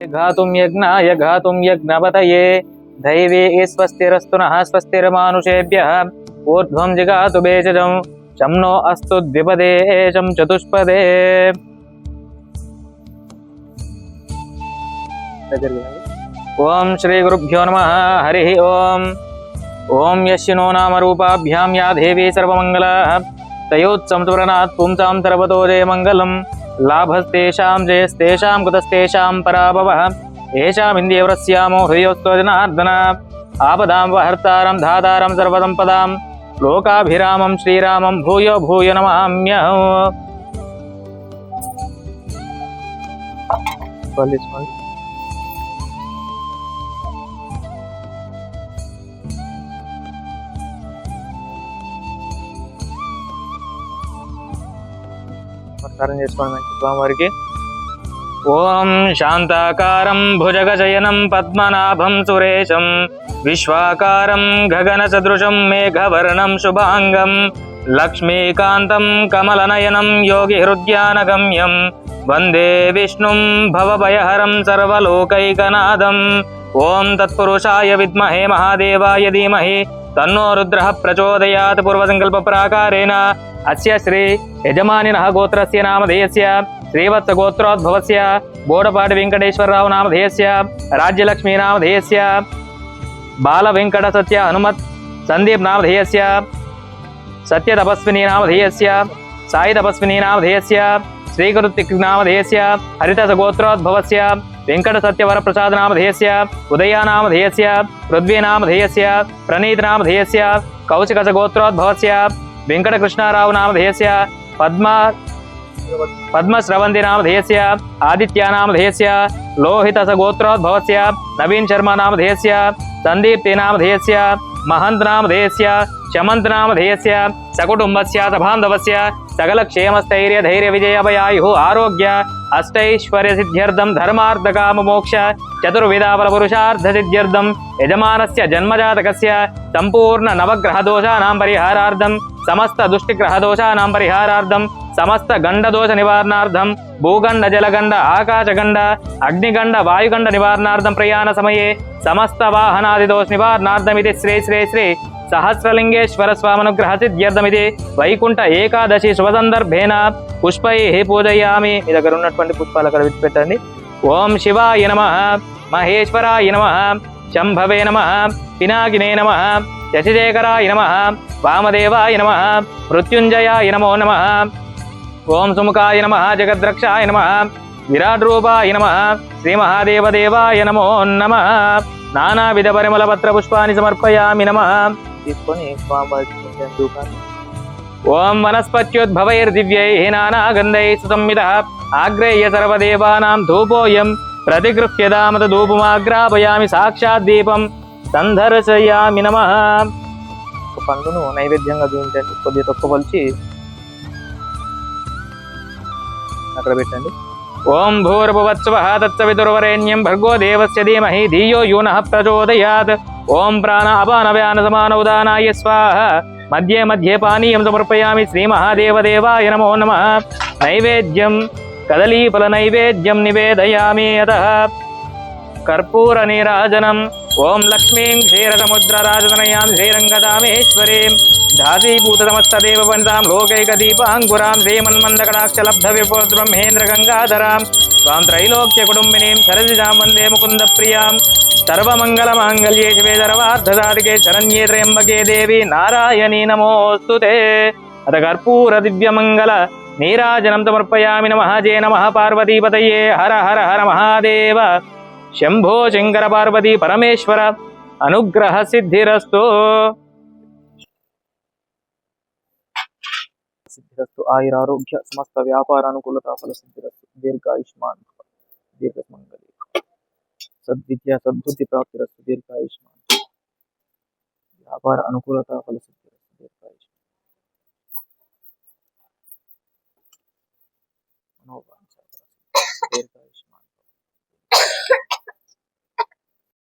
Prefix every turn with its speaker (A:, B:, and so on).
A: घातुम यज्ञ य घातुम यज्ञ यज्ञपतये दैवे स्वस्तिरस्तुनः स्वस्तिर्मानुषेभ्यः। ऊर्ध्वं जिगातु बेचजं शं नो अस्तु द्विपदे शं चतुष्पदे। ओम श्री गुरुभ्यो नमः, हरि ओम। ओम यशिनो नाम रूपाभ्याम या देवी सर्वमंगला सर्वमङ्गलाः। तयोत्सं पुंसां सर्वतो मंगलम लाभस्तेषा जयस्तेषां कृतस्तेषां पराभवः। येषामिन्द्रियवरस्यामो हृदयोत्तोजनार्दन आपदां वहर्तारं धातारं, सर्वसम्पदां। लोकाभिरामं, श्रीरामं, भूय भूय नमाम्यहम्। నమస్కారం చేసుకోండి మంచి స్వామివారికి ఓం శాంతాకారం భుజగశయనం పద్మనాభం సురేశం విశ్వాకారం గగన సదృశం మేఘవర్ణం శుభాంగం లక్ష్మీకాంతం కమలనయనం యోగి హృద్యానగమ్యం వందే విష్ణుం భవభయహరం సర్వలోకైకనాథం ఓం తత్పురుషాయ విద్మహే మహాదేవాయ ధీమహి तन्नो रुद्रः प्रचोदयात् पूर्वसङ्कल्पप्राकारेण अस्य श्री यजमानिनः गोत्रस्य नामधेयस्य श्रीवत्सगोत्रोद्भवस्य बोडपाटवेङ्कटेश्वरराव नामधेयस्य राज्यलक्ष्मीनामधेयस्य बालवेङ्कटसत्य हनुमत् सन्दीप नामधेयस्य सत्यतपस्विनी नामधेयस्य सायितपस्विनी नामधेयस्य श्रीकृतिनामधेयस्य हरितसगोत्रोद्भवस्य సత్య తపస్విని నామధేయస్య సాయి తపస్విని నామధేయస్య వెంకట సత్యవర ప్రసాద నామధేయస్య ఉదయ నామధేయస్య పృథ్వీ నామధేయస్య గోత్రోద్భవస్య వెంకటకృష్ణారావు నామధేయస్య పద్మ పద్మశ్రవంతి నామధేయస్య ఆదిత్య నామధేయస్య గోత్రోద్భవస్య నవీన్ శర్మ నామధేయస్య సందీప్తి నామధేయస్య మహంత్ నామధేయస్య శమంత్ నామధేయస్య సకుటుంబస్య సభాంధవస్య సకల క్షేమస్థైర్య ధైర్య విజయభయాయు ఆరోగ్య అష్టైశ్వర్య సిద్ధ్యర్థం ధర్మార్థకామ మోక్ష చతుర్విధాఫల పురుషార్థ సిద్ధ్యర్థం యజమానస్య జన్మజాతకస్య సంపూర్ణ నవగ్రహ దోషానాం పరిహారార్థం సమస్త దుష్టిగ్రహ దోషానాం పరిహారార్థం సమస్త గండదోష నివారణార్థం భూగండ జలగండ ఆకాశగండ అగ్నిగండ వాయుగండ నివారణార్థం ప్రయాణ సమయే సమస్త వాహనాది దోష నివారణార్థమితి శ్రీ శ్రీ శ్రీ సహస్రలింగేశ్వర స్వామనుగ్రహ సిద్ధ్యర్థమిది. వైకుంఠ ఏకాదశి శుభ సందర్భేన పుష్పై పూజయామి. మీ దగ్గర ఉన్నటువంటి పుష్పాలు అక్కడ విడిచిపెట్టండి. ఓం శివాయ నమ. మహేశ్వరాయ నమ. శంభవే నమ. పినాకినే నమ. శశిశేఖరాయ నమ. వామదేవాయ నమ. మృత్యుంజయాయ నమో నమ. ఓం సుముఖాయ నమ. జగద్రక్షాయ నమ. విరాట్ రూపాయ నమ. శ్రీ మహాదేవదేవాయ నమో నమ. నానావిధ పరిమళ పత్ర పుష్పాన్ని సమర్పయామి నమ. తీసుకొని స్వామివారికి కొంచెం ధూపాన్ని. ఓం వనస్పత్యోద్భవైర్దివ్యై నానాగంధై సుసంమిత ఆగ్రేయ సర్వదేవానాం ధూపోయం. ప్రతిగృహ్యదామత ధూపమాగ్రాపయామి సాక్షాత్ దీపం. సందర్శయామి నమ. పండును నైవేద్యంగా చూపించండి కొద్దిగా తొక్కపలిచి అక్కడ పెట్టండి. ఓం భూర్భువత్సవ తత్సవితుర్వరేణ్యం భర్గో దేవస్య ధీమహి ధియో యూనః ప్రచోదయాత్. ఓం ప్రాణ అపాన వ్యాన సమాన ఉదానాయ స్వాహ. మధ్యే మధ్యే పానీయం సమర్పయామి శ్రీ మహాదేవదేవాయ నమో నమ. నైవేద్యం కదలీఫల నైవేద్యం నివేదయామి అత. కర్పూర నీరాజనం. ఓం లక్ష్మీం క్షీరసముద్రరాజతనయాం శ్రీరంగదామేశ్వరీం ధాసీభూతమస్తదేవ వందాం లోకైక దీపాంకురాం శ్రీమన్మందకటాక్షలబ్ధ గంగాధరాం స్వాం త్రైలోక్య కుటుంబినీం సరసిజాం వందే ముకుంద ప్రియాం సర్వమంగళ మాంగళ్యే శివే సర్వార్థసాధికే శరణ్యే త్రయంబకే దేవి. నారాయణీ నమోస్తుతే. అత కర్పూర దివ్యమంగళ నీరాజనం సమర్పయామి నమ. జయ నమ. పార్వతీపతయే. హర హర హర మహాదేవ. శంభో శంకర పార్వతీ పరమేశ్వర. అనుగ్రహ సిద్ధిరస్తు. సిద్ధిరస్తు. ఆయురారోగ్య సమస్త వ్యాపార అనుకూలత ఫల సిద్ధిరస్తు దీర్ఘాయుష్మాన్ సద్విద్య సద్బుద్ధి ప్రాప్తి రస్తు దీర్ఘాయుష్మాన్. వ్యాపార అనుకూలత ఫలసిద్ధి రస్తు దీర్ఘాయుష్మాన్. దీర్ఘాయుష్మాన్.